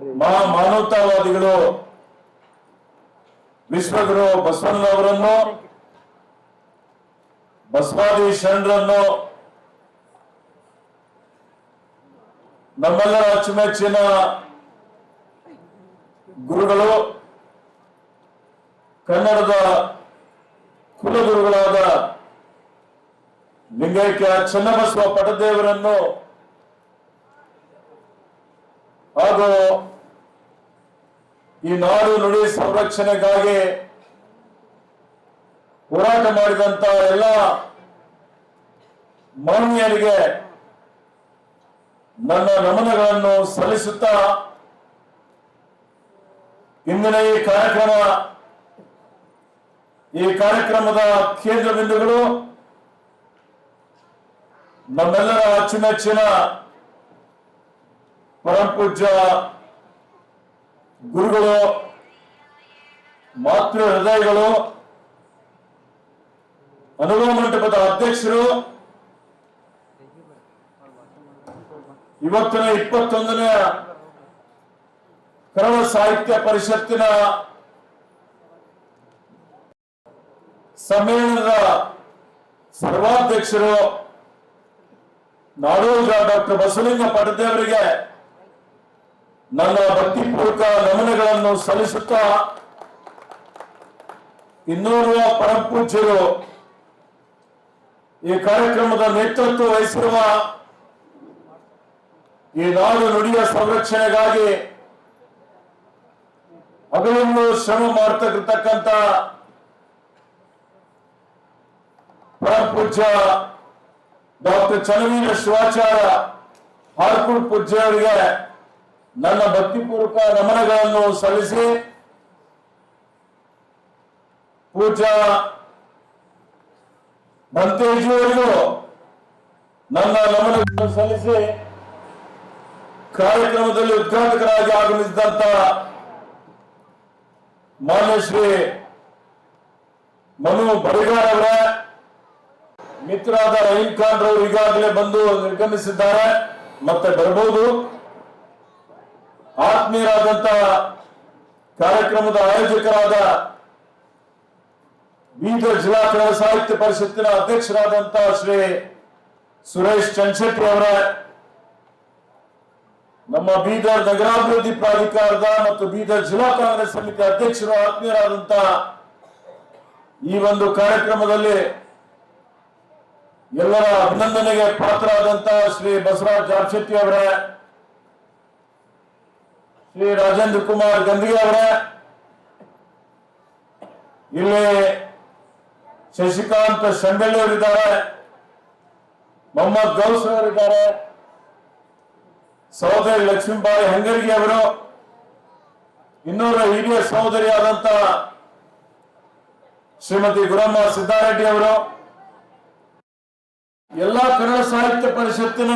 ಮಹಾ ಮಾನವತಾವಾದಿಗಳು ವಿಶ್ವಗುರು ಬಸವಣ್ಣನವರನ್ನು ಬಸವಾದಿ ಶರಣರನ್ನು ನಮ್ಮೆಲ್ಲರ ಅಚ್ಚುಮೆಚ್ಚಿನ ಗುರುಗಳು ಕನ್ನಡದ ಕುಲಗುರುಗಳಾದ ಲಿಂಗೈಕ್ಯ ಚನ್ನಬಸವ ಪಟದೇವರನ್ನು ಹಾಗೂ ಈ ನಾಡು ನುಡಿ ಸಂರಕ್ಷಣೆಗಾಗಿ ಹೋರಾಟ ಮಾಡಿದಂತ ಎಲ್ಲ ಮಾನ್ಯರಿಗೆ ನನ್ನ ನಮನಗಳನ್ನು ಸಲ್ಲಿಸುತ್ತಾ ಇಂದಿನ ಈ ಕಾರ್ಯಕ್ರಮ, ಈ ಕಾರ್ಯಕ್ರಮದ ಕೇಂದ್ರ ಬಿಂದುಗಳು ನಮ್ಮೆಲ್ಲರ ಅಚ್ಚುಮೆಚ್ಚಿನ ಪರಮಪೂಜ್ಯ ಗುರುಗಳು, ಮಾತೃ ಹೃದಯಗಳು ಅನುಭವ ಮಂಟಪದ ಅಧ್ಯಕ್ಷರು, ಇವತ್ತಿನ ಇಪ್ಪತ್ತೊಂದನೇ ಕನ್ನಡ ಸಾಹಿತ್ಯ ಪರಿಷತ್ತಿನ ಸಮ್ಮೇಳನದ ಸರ್ವಾಧ್ಯಕ್ಷರು ನಾಡೋಜ ಡಾಕ್ಟರ್ ಬಸವಲಿಂಗ ಪಟದೇವರಿಗೆ ನನ್ನ ಭಕ್ತಿಪೂರ್ವಕ ನಮನಗಳನ್ನು ಸಲ್ಲಿಸುತ್ತಾ ಇನ್ನೂರುವ ಪರಮಪೂಜ್ಯರು ಈ ಕಾರ್ಯಕ್ರಮದ ನೇತೃತ್ವ ವಹಿಸಿರುವ ಈ ನಾಡು ನುಡಿಯ ಸಂರಕ್ಷಣೆಗಾಗಿ ಹಗಲನ್ನು ಶ್ರಮ ಮಾಡ್ತಕ್ಕಂಥ ಪರಮಪೂಜ್ಯ ಡಾಕ್ಟರ್ ಚನ್ನವೀರ ಶಿವಾಚಾರ್ಯ ಹಾರ್ಕುಡ್ ಪೂಜ್ಯ ಅವರಿಗೆ ನನ್ನ ಭಕ್ತಿಪೂರ್ವಕ ನಮನಗಳನ್ನು ಸಲ್ಲಿಸಿ ಪೂಜಾ ಬಂತೇಜಿಯವರಿಗೂ ನನ್ನ ನಮನಗಳನ್ನು ಸಲ್ಲಿಸಿ ಕಾರ್ಯಕ್ರಮದಲ್ಲಿ ಉದ್ಘಾಟಕರಾಗಿ ಆಗಮಿಸಿದಂತ ಮಾನ್ಯ ಶ್ರೀ ಮನು ಬಡಿಗಾರ್ ಅವರ, ಮಿತ್ರರಾದ ರಹೀಂ ಖಾನ್ ರವರು ಈಗಾಗಲೇ ಬಂದು ನಿರ್ಗಮಿಸಿದ್ದಾರೆ. ಮತ್ತೆ ಬರಬಹುದು ಆತ್ಮೀಯರಾದಂತ ಕಾರ್ಯಕ್ರಮದ ಆಯೋಜಕರಾದ ಬೀದರ್ ಜಿಲ್ಲಾ ಕನ್ನಡ ಸಾಹಿತ್ಯ ಪರಿಷತ್ತಿನ ಅಧ್ಯಕ್ಷರಾದಂತ ಶ್ರೀ ಸುರೇಶ್ ಚಂದ್ರಶೆಟ್ಟಿ ಅವರ ನಮ್ಮ ಬೀದರ್ ನಗರಾಭಿವೃದ್ಧಿ ಪ್ರಾಧಿಕಾರದ ಮತ್ತು ಬೀದರ್ ಜಿಲ್ಲಾ ಕಾಂಗ್ರೆಸ್ ಸಮಿತಿ ಅಧ್ಯಕ್ಷರು, ಆತ್ಮೀಯರಾದಂತ ಈ ಒಂದು ಕಾರ್ಯಕ್ರಮದಲ್ಲಿ ಎಲ್ಲರ ಅಭಿನಂದನೆಗೆ ಪಾತ್ರರಾದಂತಹ ಶ್ರೀ ಬಸವರಾಜ್ ಜಾರ್ಶೆಟ್ಟಿ ಅವರ ಶ್ರೀ ರಾಜೇಂದ್ರ ಕುಮಾರ್ ಗಂದಿಗೆ ಅವರ, ಇಲ್ಲಿ ಶಶಿಕಾಂತ್ ಅವರಿದ್ದಾರೆ, ಮೊಹಮ್ಮದ್ ಗೌಸ್ ಅವರಿದ್ದಾರೆ, ಸಹೋದರಿ ಲಕ್ಷ್ಮೀಬಾಯಿ ಹೆಂಗರಿಗೆ ಅವರು, ಇನ್ನೂರ ಹಿರಿಯ ಸಹೋದರಿಯಾದಂತ ಶ್ರೀಮತಿ ಗುರಮ್ಮ ಸಿದ್ದಾರೆಡ್ಡಿ ಅವರು, ಎಲ್ಲಾ ಕನ್ನಡ ಸಾಹಿತ್ಯ ಪರಿಷತ್ತಿನ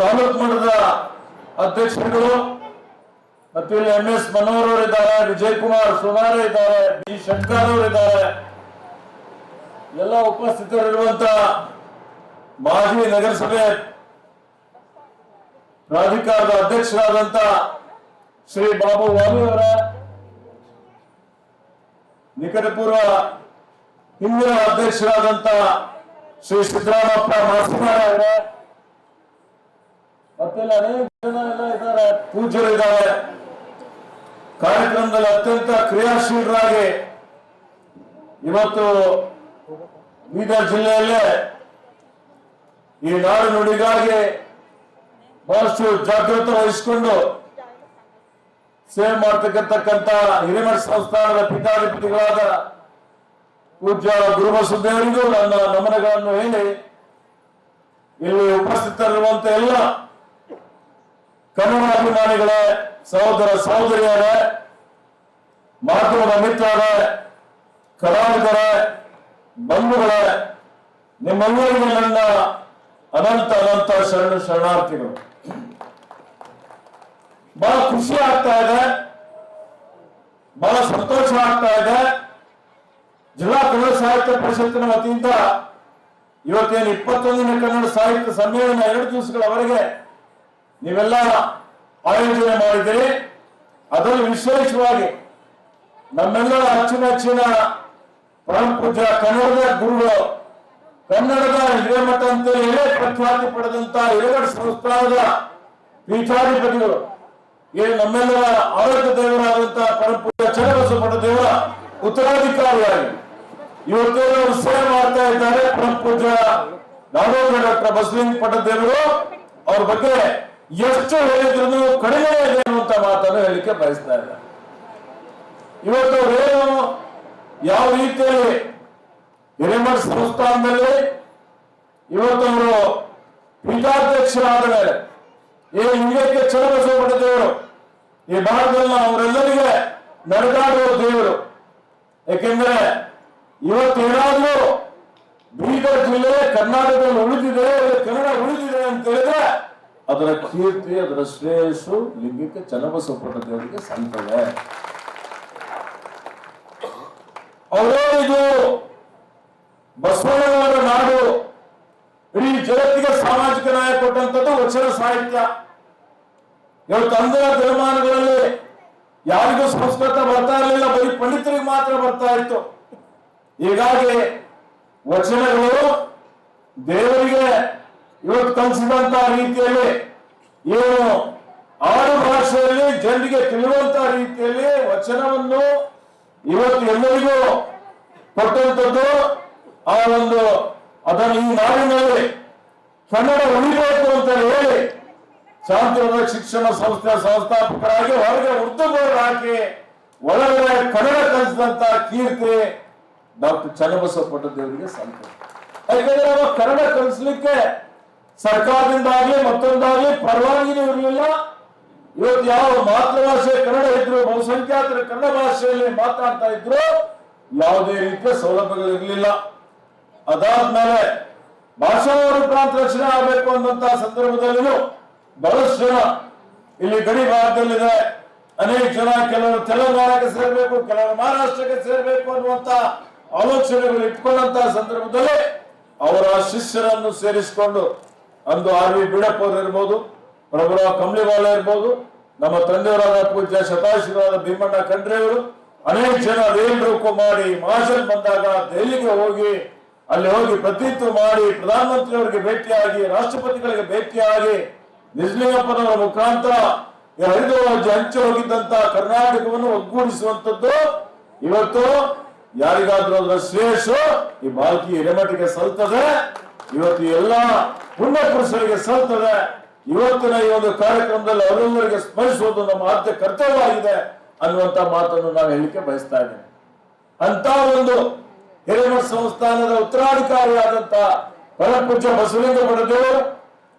ತಾಲೂಕು ಮಟ್ಟದ ಅಧ್ಯಕ್ಷರುಗಳು ಮತ್ತು ಇಲ್ಲಿ ಎಂ ಎಸ್ ಮನೋಹರ್ ಅವರು ವಿಜಯ್ ಕುಮಾರ್, ಸುಮಾರು ಇದ್ದಾರೆ, ಬಿ ಶಂಕರ್ ಅವರು ಇದ್ದಾರೆ ಎಲ್ಲ ಉಪಸ್ಥಿತರಿರುವಂತ ಮಾಜಿ ನಗರಸಭೆ ಪ್ರಾಧಿಕಾರದ ಅಧ್ಯಕ್ಷರಾದಂತ ಶ್ರೀ ಬಾಬು ವಾಲಿ ಅವರ ನಿಕಟಪೂರ್ವ ಹಿಂದಿನ ಅಧ್ಯಕ್ಷರಾದಂತ ಶ್ರೀ ಸಿದ್ದರಾಮಪ್ಪ ಮಾಸ್ಮಾರ ಅವರ ಮತ್ತೆಲ್ಲ ಅನೇಕ ಜನ ಎಲ್ಲ ಇದ್ದಾರೆ. ಪೂಜ್ಯರು ಇದ್ದಾರೆ. ಕಾರ್ಯಕ್ರಮದಲ್ಲಿ ಅತ್ಯಂತ ಕ್ರಿಯಾಶೀಲರಾಗಿ ಇವತ್ತು ಬೀದರ್ ಜಿಲ್ಲೆಯಲ್ಲೇ ಈ ನಾಡು ನುಡಿಗಾಗಿ ಬಹಳಷ್ಟು ಜಾಗೃತ ವಹಿಸಿಕೊಂಡು ಸೇವೆ ಮಾಡ್ತಕ್ಕಂತಕ್ಕಂತ ಹಿರಿಮಠ ಸಂಸ್ಥಾನದ ಪೀಠಾಧಿಪತಿಗಳಾದ ಪೂಜ್ಯ ಗುರುಬಸುದೇವರಿಗೂ ನನ್ನ ನಮನಗಳನ್ನು ಹೇಳಿ ಇಲ್ಲಿ ಉಪಸ್ಥಿತರಿರುವಂತ ಎಲ್ಲ ಕನ್ನಡ ಅಭಿಮಾನಿಗಳೇ, ಸಹೋದರ ಸಹೋದರಿಯರೇ, ಮಾಧ್ಯಮದ ಮಿತ್ರರ, ಕಲಾವಿದರೇ, ಬಂಧುಗಳೇ, ನಿಮ್ಮೆಲ್ಲರಿಗೂ ನನ್ನ ಅನಂತ ಅನಂತ ಶರಣ ಶರಣಾರ್ಥಿಗಳು. ಬಹಳ ಖುಷಿ ಆಗ್ತಾ ಇದೆ, ಬಹಳ ಸಂತೋಷ ಆಗ್ತಾ ಇದೆ. ಜಿಲ್ಲಾ ಕನ್ನಡ ಸಾಹಿತ್ಯ ಪರಿಷತ್ತಿನ ವತಿಯಿಂದ ಇವತ್ತೇನು ಇಪ್ಪತ್ತೊಂದನೇ ಕನ್ನಡ ಸಾಹಿತ್ಯ ಸಮ್ಮೇಳನ ಎರಡು ದಿವಸಗಳವರೆಗೆ ನೀವೆಲ್ಲ ಆಯೋಜನೆ ಮಾಡಿದಿರಿ ಅದರಲ್ಲಿ ವಿಶೇಷವಾಗಿ ನಮ್ಮೆಲ್ಲರ ಅಚ್ಚುಮೆಚ್ಚಿನ ಪೂಜ್ಯ ಕನ್ನಡದ ಗುರುಗಳು, ಕನ್ನಡದ ಹಿರೇಮಠ ಅಂತ ಪ್ರಖ್ಯಾತಿ ಪಡೆದಂತ ಹಿರೇಮಠ ಸಂಸ್ಥಾನದ ಪೀಠಾಧಿಪತಿಗಳು ಏನು ನಮ್ಮೆಲ್ಲರ ಆರೋಗ್ಯ ದೇವರಾದಂತಹ ಪರಮ ಪೂಜ್ಯ ಚನ್ನಬಸವಪಟ್ಟ ದೇವರ ಉತ್ತರಾಧಿಕಾರಿಯಾಗಿ ಇವತ್ತೇನು ಸೇವೆ ಮಾಡ್ತಾ ಇದ್ದಾರೆ. ಪರಮ ಪೂಜ್ಯ ನಾಡೋಜ ಡಾಕ್ಟರ್ ಬಸಲಿಂಗ ಪಟ್ಟದೇವರು ಅವ್ರ ಬಗ್ಗೆ ಎಷ್ಟು ಹೇಳಿದ್ರು ಕಡಿಮೆ ಇದೆ ಅನ್ನುವಂತ ಮಾತನ್ನು ಹೇಳಿಕೆ ಬಯಸ್ತಾ ಇಲ್ಲ. ಇವತ್ತು ಏನು ಯಾವ ರೀತಿಯಲ್ಲಿ ಹಿರೇಮಠ ಸಂಸ್ಥಾನದಲ್ಲಿ ಇವತ್ತು ಅವರು ಪೀಠಾಧ್ಯಕ್ಷರಾದ ಮೇಲೆ ಈ ಹಿಂಗಕ್ಕೆ ಚನ್ನಬಸವಪಟ್ಟ ದೇವರು ಈ ಭಾರತದಲ್ಲಿ ಅವರೆಲ್ಲರಿಗೆ ನಡೆದಾಡುವ ದೇವರು. ಯಾಕೆಂದ್ರೆ ಇವತ್ತೇನಾದ್ರೂ ಬೀದರ್ ಜಿಲ್ಲೆ ಕರ್ನಾಟಕದಲ್ಲಿ ಉಳಿದಿದೆ ಕನ್ನಡ ಉಳಿದಿದೆ ಅಂತ ಹೇಳಿದ್ರೆ ಅದರ ಕೀರ್ತಿ, ಅದರ ಶ್ರೇಯಸ್ಸು ಲಿಂಗಕ್ಕೆ ಚನ್ನಬಸವಪಟ್ಟ ದೇವರಿಗೆ ಅವರೇ ಇದು ಬಸವಣ್ಣನವರ ನಾಡು ಇಡೀ ಜಗತ್ತಿಗೆ ಸಾಮಾಜಿಕ ನ್ಯಾಯ ಕೊಟ್ಟಂತದ್ದು ವಚನ ಸಾಹಿತ್ಯ. ಇವತ್ತು ಅಂದಿನ ದಿನಮಾನಗಳಲ್ಲಿ ಯಾರಿಗೂ ಸಂಸ್ಕೃತ ಬರ್ತಾ ಇರಲಿಲ್ಲ, ಬರೀ ಪಂಡಿತರಿಗೆ ಮಾತ್ರ ಬರ್ತಾ ಇತ್ತು. ಹೀಗಾಗಿ ವಚನಗಳು ದೇವರಿಗೆ ಇವತ್ತು ಕಲಿಸಿದಂತ ರೀತಿಯಲ್ಲಿ ಏನು ಆಡು ಭಾಷೆಯಲ್ಲಿ ಜನರಿಗೆ ತಿಳಿಯುವಂತ ರೀತಿಯಲ್ಲಿ ವಚನವನ್ನು ಇವತ್ತು ಎಲ್ಲರಿಗೂ ಕೊಟ್ಟಂತದ್ದು ಆ ಒಂದು ಅದನ್ನು ಈ ನಾಡಿನಲ್ಲಿ ಕನ್ನಡ ಉಳಿಬೇಕು ಅಂತ ಹೇಳಿ ಶಾಂತಿವಾದ ಶಿಕ್ಷಣ ಸಂಸ್ಥೆ ಸಂಸ್ಥಾಪಕರಾಗಿ ಹೊರಗೆ ಉರ್ದು ಹಾಕಿ ಒಳಗಡೆ ಕನ್ನಡ ಕಲಿಸಿದಂತ ಕೀರ್ತಿ ಡಾಕ್ಟರ್ ಚನ್ನಬಸವ ಪಟ್ಟದೇವರಿಗೆ ಸಂತೋಷ ಯಾಕಂದ್ರೆ ಕನ್ನಡ ಕಲಿಸ್ಲಿಕ್ಕೆ ಸರ್ಕಾರದಿಂದ ಮತ್ತೊಂದಾಗಲಿ ಪರವಾನಗಿನೂ ಇರಲಿಲ್ಲ. ಇವತ್ತು ಯಾವ ಮಾತೃಭಾಷೆ ಕನ್ನಡ ಇದ್ರು ಬಹುಸಂಖ್ಯಾತರು ಕನ್ನಡ ಭಾಷೆಯಲ್ಲಿ ಮಾತಾಡ್ತಾ ಇದ್ರು, ಯಾವುದೇ ರೀತಿಯ ಸೌಲಭ್ಯಗಳು ಇರಲಿಲ್ಲ. ಅದಾದ್ಮೇಲೆ ಭಾಷಾ ರೂಪಾಂತರ ರಕ್ಷಣೆ ಆಗಬೇಕು ಅನ್ನುವಂತ ಸಂದರ್ಭದಲ್ಲಿಯೂ ಬಹಳಷ್ಟು ಜನ ಇಲ್ಲಿ ಗಡಿ ಭಾಗದಲ್ಲಿದೆ. ಅನೇಕ ಜನ ಕೆಲವರು ತೆಲಂಗಾಣಕ್ಕೆ ಸೇರಬೇಕು, ಕೆಲವರು ಮಹಾರಾಷ್ಟ್ರಕ್ಕೆ ಸೇರಬೇಕು ಅನ್ನುವಂತ ಆಲೋಚನೆಗಳು ಇಟ್ಕೊಂಡಂತ ಸಂದರ್ಭದಲ್ಲಿ ಅವರ ಶಿಷ್ಯರನ್ನು ಸೇರಿಸಿಕೊಂಡು ಅಂದು ಆರ್ ವಿ ಬಿಡಪ್ಪ ಅವರು ಇರ್ಬೋದು, ಪ್ರಭುರಾವ್ ಕಂಬ್ಲಿವಾಲ ಇರ್ಬೋದು, ನಮ್ಮ ತಂದೆಯವರಾದ ಪೂಜ್ಯ ಶತಾಶಿವರಾದ ಭೀಮಣ್ಣ ಖಂಡ್ರೆಯವರು ಅನೇಕ ಜನ ರೈಲ್ ಮಾಡಿ ಮಾರ್ಷಲ್ ಬಂದಾಗ ದೆಹಲಿಗೆ ಹೋಗಿ, ಅಲ್ಲಿ ಹೋಗಿ ಪ್ರತಿತ್ವ ಮಾಡಿ ಪ್ರಧಾನಮಂತ್ರಿಯವರಿಗೆ ಭೇಟಿಯಾಗಿ, ರಾಷ್ಟ್ರಪತಿಗಳಿಗೆ ಭೇಟಿಯಾಗಿ ನಿಜಲಿಂಗಪ್ಪನವರ ಮುಖಾಂತರ ಹರಿದು ಹಂಚಿ ಹೋಗಿದ್ದಂತ ಕರ್ನಾಟಕವನ್ನು ಒಗ್ಗೂಡಿಸುವಂತದ್ದು ಇವತ್ತು ಯಾರಿಗಾದ್ರೂ ಅದರ ಶ್ರೇಯಸ್ಸು ಈ ಭಾರತೀಯ ಹಿರೇಮಠಿಗೆ ಸಲ್ತದೆ. ಇವತ್ತು ಎಲ್ಲ ಪುಣ್ಯ ಪುರುಷರಿಗೆ ಸಲ್ತದೆ. ಇವತ್ತಿನ ಈ ಒಂದು ಕಾರ್ಯಕ್ರಮದಲ್ಲಿ ಅವರೆಲ್ಲರಿಗೆ ಸ್ಮರಿಸುವುದು ನಮ್ಮ ಆದ್ಯ ಕರ್ತವ್ಯ ಆಗಿದೆ ಅನ್ನುವಂತ ಮಾತನ್ನು ನಾವು ಹೇಳಿಕೆ ಬಯಸ್ತಾ ಇದ್ದೇನೆ ಅಂತ ಒಂದು ಹಿರೇಮಠ ಸಂಸ್ಥಾನದ ಉತ್ತರಾಧಿಕಾರಿಯಾದಂತ ಪರಪೂಜ್ಯ ಬಸವಲಿಂಗ ಪಡೆದೇವರು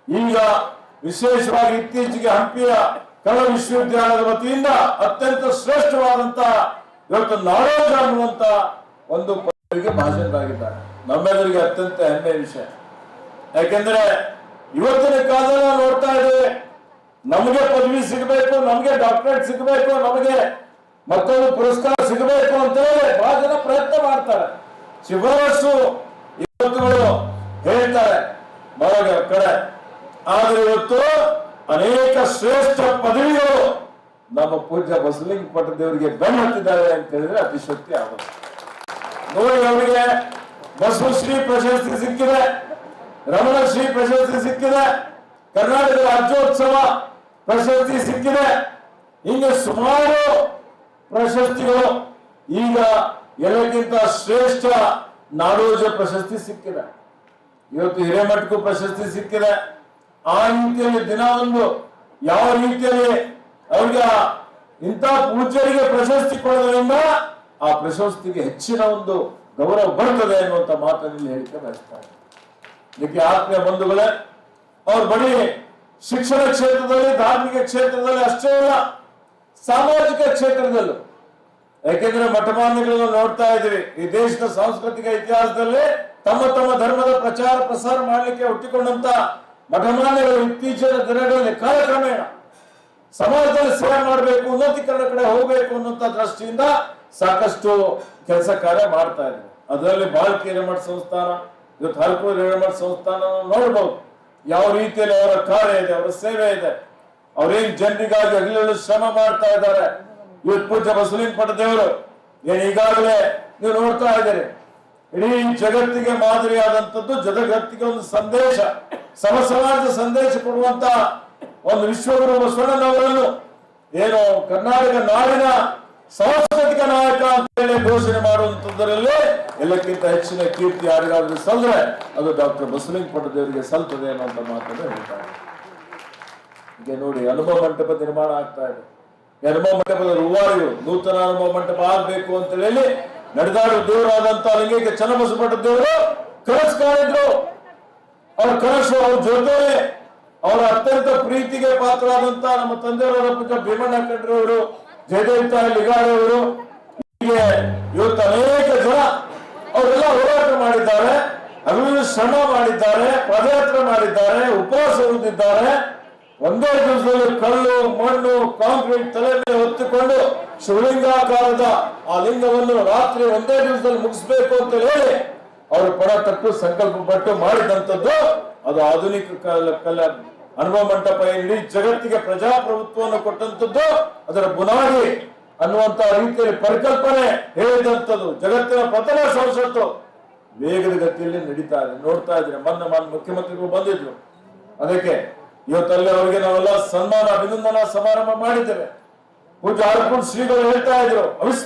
ಈಗ ವಿಶೇಷವಾಗಿ ಇತ್ತೀಚೆಗೆ ಹಂಪಿಯ ಕಲಾ ವಿಶ್ವವಿದ್ಯಾಲಯದ ವತಿಯಿಂದ ಅತ್ಯಂತ ಶ್ರೇಷ್ಠವಾದಂತಹ ಇವತ್ತು ನಾಡೋಜ ಅನ್ನುವಂತ ಒಂದು ಭಾಷಣರಾಗಿದ್ದಾರೆ ನಮ್ಮೆಲ್ಲರಿಗೆ ಅತ್ಯಂತ ಹೆಮ್ಮೆ ವಿಷಯ. ಯಾಕೆಂದ್ರೆ ಇವತ್ತಿನ ನಾವು ನೋಡ್ತಾ ಇದ್ದೇವೆ ನಮಗೆ ಪದವಿ ಸಿಗಬೇಕು, ನಮಗೆ ಡಾಕ್ಟರೇಟ್ ಸಿಗಬೇಕು, ನಮಗೆ ಮತ್ತೊಂದು ಪುರಸ್ಕಾರ ಸಿಗಬೇಕು ಅಂತ ಹೇಳಿ ಬಹಳ ಜನ ಪ್ರಯತ್ನ ಮಾಡ್ತಾರೆ. ಶಿಫಾರಸು ಇವತ್ತುಗಳು ಹೇಳ್ತಾರೆ ಬಹಳ ಕಡೆ. ಆದ್ರೆ ಇವತ್ತು ಅನೇಕ ಶ್ರೇಷ್ಠ ಪದವಿಗಳು ನಮ್ಮ ಪೂಜ್ಯ ಬಸಲಿಂಗ್ ಪಟ್ಟದೇವರಿಗೆ ದೇವರಿಗೆ ಬೆನ್ನು ಹತ್ತಿದ್ದಾರೆ ಅಂತ ಹೇಳಿದ್ರೆ ಅತಿಶಕ್ತಿ ಆಗುತ್ತೆ ನೋಡಿ ಅವರಿಗೆ ಬಸವಶ್ರೀ ಪ್ರಶಸ್ತಿ ಸಿಕ್ಕಿದೆ ರಮಣಶ್ರೀ ಪ್ರಶಸ್ತಿ ಸಿಕ್ಕಿದೆ ಕರ್ನಾಟಕ ರಾಜ್ಯೋತ್ಸವ ಪ್ರಶಸ್ತಿ ಸಿಕ್ಕಿದೆ. ಹಿಂಗೆ ಸುಮಾರು ಪ್ರಶಸ್ತಿಗಳು, ಈಗ ಎಲ್ಲಕ್ಕಿಂತ ಶ್ರೇಷ್ಠ ನಾಡೋಜ ಪ್ರಶಸ್ತಿ ಸಿಕ್ಕಿದೆ. ಇವತ್ತು ಹಿರೇಮಠಕ್ಕೂ ಪ್ರಶಸ್ತಿ ಸಿಕ್ಕಿದೆ. ಆ ರೀತಿಯಲ್ಲಿ ದಿನ ಒಂದು ಯಾವ ರೀತಿಯಲ್ಲಿ ಅವ್ರಿಗೆ ಇಂಥ ಪೂಜ್ಯರಿಗೆ ಪ್ರಶಸ್ತಿ ಕೊಡೋದ್ರಿಂದ ಆ ಪ್ರಶಸ್ತಿಗೆ ಹೆಚ್ಚಿನ ಒಂದು ಗೌರವ ಬರ್ತದೆ ಅನ್ನುವಂತ ಮಾತನ್ನು ಹೇಳಿಕೆ ಬಯಸ್ತಾರೆ ಇದಕ್ಕೆ ಆತ್ಮೀಯ ಬಂಧುಗಳೇ, ಅವ್ರ ಬಳಿ ಶಿಕ್ಷಣ ಕ್ಷೇತ್ರದಲ್ಲಿ, ಧಾರ್ಮಿಕ ಕ್ಷೇತ್ರದಲ್ಲಿ ಅಷ್ಟೇ ಅಲ್ಲ, ಸಾಮಾಜಿಕ ಕ್ಷೇತ್ರದಲ್ಲೂ. ಯಾಕೆಂದ್ರೆ ಮಠಮಾನ್ಯಗಳನ್ನು ನೋಡ್ತಾ ಇದ್ದೀವಿ, ಈ ದೇಶದ ಸಾಂಸ್ಕೃತಿಕ ಇತಿಹಾಸದಲ್ಲಿ ತಮ್ಮ ತಮ್ಮ ಧರ್ಮದ ಪ್ರಚಾರ ಪ್ರಸಾರ ಮಾಡಲಿಕ್ಕೆ ಹುಟ್ಟಿಕೊಂಡಂತ ಮಠಮಾನ್ಯಗಳು ಇತ್ತೀಚಿನ ದಿನಗಳಲ್ಲಿ ಕಾಲಕ್ರಮೇಣ ಸಮಾಜದಲ್ಲಿ ಸೇವೆ ಮಾಡಬೇಕು, ಉನ್ನತೀಕರಣ ಕಡೆ ಹೋಗಬೇಕು ಅನ್ನುವಂತ ದೃಷ್ಟಿಯಿಂದ ಸಾಕಷ್ಟು ಕೆಲಸ ಕಾರ್ಯ ಮಾಡ್ತಾ ಇದ್ದಾರೆ ಅದರಲ್ಲಿ ಬಾಲಕಿ ರೇಮಠ ಸಂಸ್ಥಾನ, ಇವತ್ತು ಹರಕೂರು ರೇಮಠ ಸಂಸ್ಥಾನ ನೋಡಬಹುದು ಯಾವ ರೀತಿಯಲ್ಲಿ ಅವರ ಕಾರ್ಯ ಇದೆ, ಅವರ ಸೇವೆ ಇದೆ. ಅವ್ರೇನ್ ಜನರಿಗಾಗಿ ಅಲ್ಲಿ ಶ್ರಮ ಮಾಡ್ತಾ ಇದ್ದಾರೆ. ಇವತ್ತು ಪೂಜ್ಯ ಬಸವಲಿಂಗ ದೇವರು, ಏನ್ ಈಗಾಗಲೇ ನೀವು ನೋಡ್ತಾ ಇದ್ದೀರಿ, ಇಡೀ ಜಗತ್ತಿಗೆ ಮಾದರಿಯಾದಂಥದ್ದು, ಜಗತ್ತಿಗೆ ಒಂದು ಸಂದೇಶ ಸಮ ಸಮಾಜ ಸಂದೇಶ ಕೊಡುವಂತ ಒಂದು ವಿಶ್ವಗುರು ಬಸವಣ್ಣನವರನ್ನು, ಏನು ಕರ್ನಾಟಕ ನಾಡಿನ ಸಾಂಸ್ಕೃತಿಕ ನಾಯಕ ಅಂತ ಹೇಳಿ ಘೋಷಣೆ ಮಾಡುವಂತದ್ದರಲ್ಲಿ ಎಲ್ಲಕ್ಕಿಂತ ಹೆಚ್ಚಿನ ಕೀರ್ತಿ ಯಾರಿಗಾದ್ರೂ ಸಲ್ಲರೆ ಅದು ಡಾಕ್ಟರ್ ಬಸವಲಿಂಗ ಪಟ್ಟದೇವರಿಗೆ ಸಲ್ತದೆ ಅಂತ ಮಾತನ್ನು ಹೇಳ್ತಾರೆ. ಈಗ ನೋಡಿ, ಅನುಭವ ಮಂಟಪ ನಿರ್ಮಾಣ ಆಗ್ತಾ ಇದೆ. ಅನುಭವ ಮಂಟಪದ ರೂವಾರಿಯು ನೂತನ ಅನುಭವ ಮಂಟಪ ಆಗ್ಬೇಕು ಅಂತ ಹೇಳಿ ನಡೆದಾಡು ದೇವರಾದಂತ ಲಿಂಗಕ್ಕೆ ಚನ್ನಬಸವಪಟ್ಟ ದೇವರು ಕನಸು ಕಾಣಿದ್ರು. ಅವ್ರ ಕನಸು ಅವ್ರ ಜೊತೆ ಅವರ ಅತ್ಯಂತ ಪ್ರೀತಿಗೆ ಪಾತ್ರರಾದಂತ ನಮ್ಮ ತಂದೆಯವರ ಪೂಜ ಭೀಮಣ್ಣ ಕಂಡ್ರವರು ಜಯದೇವ ಲಿಗಾರವರು ಹೀಗೆ ಇವತ್ತು ಅನೇಕ ಜನ ಅವರೆಲ್ಲ ಹೋರಾಟ ಮಾಡಿದ್ದಾರೆ. ಅಭಿವೃದ್ಧಿ ಶ್ರಮ ಮಾಡಿದ್ದಾರೆ, ಪದಯಾತ್ರೆ ಮಾಡಿದ್ದಾರೆ, ಉಪವಾಸ ಹೊಂದಿದ್ದಾರೆ ಒಂದೇ ದಿವಸದಲ್ಲಿ ಕಲ್ಲು, ಮಣ್ಣು, ಕಾಂಕ್ರೀಟ್ ತಲೆ ಮೇಲೆ ಹೊತ್ತುಕೊಂಡು ಶಿವಲಿಂಗಾಕಾರದ ಆ ಲಿಂಗವನ್ನು ರಾತ್ರಿ ಒಂದೇ ದಿವಸದಲ್ಲಿ ಮುಗಿಸ್ಬೇಕು ಅಂತ ಹೇಳಿ ಅವರು ಪಡ ಸಂಕಲ್ಪ ಪಟ್ಟು ಮಾಡಿದಂಥದ್ದು ಅದು ಆಧುನಿಕ ಕಾಲ ಕಲ ಅನುಭವ ಮಂಟಪ ಇಡೀ ಜಗತ್ತಿಗೆ ಪ್ರಜಾಪ್ರಭುತ್ವವನ್ನು ಕೊಟ್ಟಂತದ್ದು ಅದರ ಬುನಾದಿ ಅನ್ನುವಂತ ರೀತಿಯಲ್ಲಿ ಪರಿಕಲ್ಪನೆ ಹೇಳಿದಂಥದ್ದು. ಜಗತ್ತಿನ ಪ್ರಥಮ ಸಂಸತ್ತು ವೇಗದ ಗತಿಯಲ್ಲಿ ನಡೀತಾ ಇದೆ ನೋಡ್ತಾ ಇದ್ರೆ ಮೊನ್ನೆ ಮಾನ್ ಮುಖ್ಯಮಂತ್ರಿಗಳು ಬಂದಿದ್ರು. ಅದಕ್ಕೆ ಇವತ್ತಲ್ಲಿ ಅವರಿಗೆ ನಾವೆಲ್ಲ ಸನ್ಮಾನ, ಅಭಿನಂದನಾ ಸಮಾರಂಭ ಮಾಡಿದ್ದೇವೆ. ಪೂಜಾ ಶ್ರೀಗಳು ಹೇಳ್ತಾ ಇದ್ರು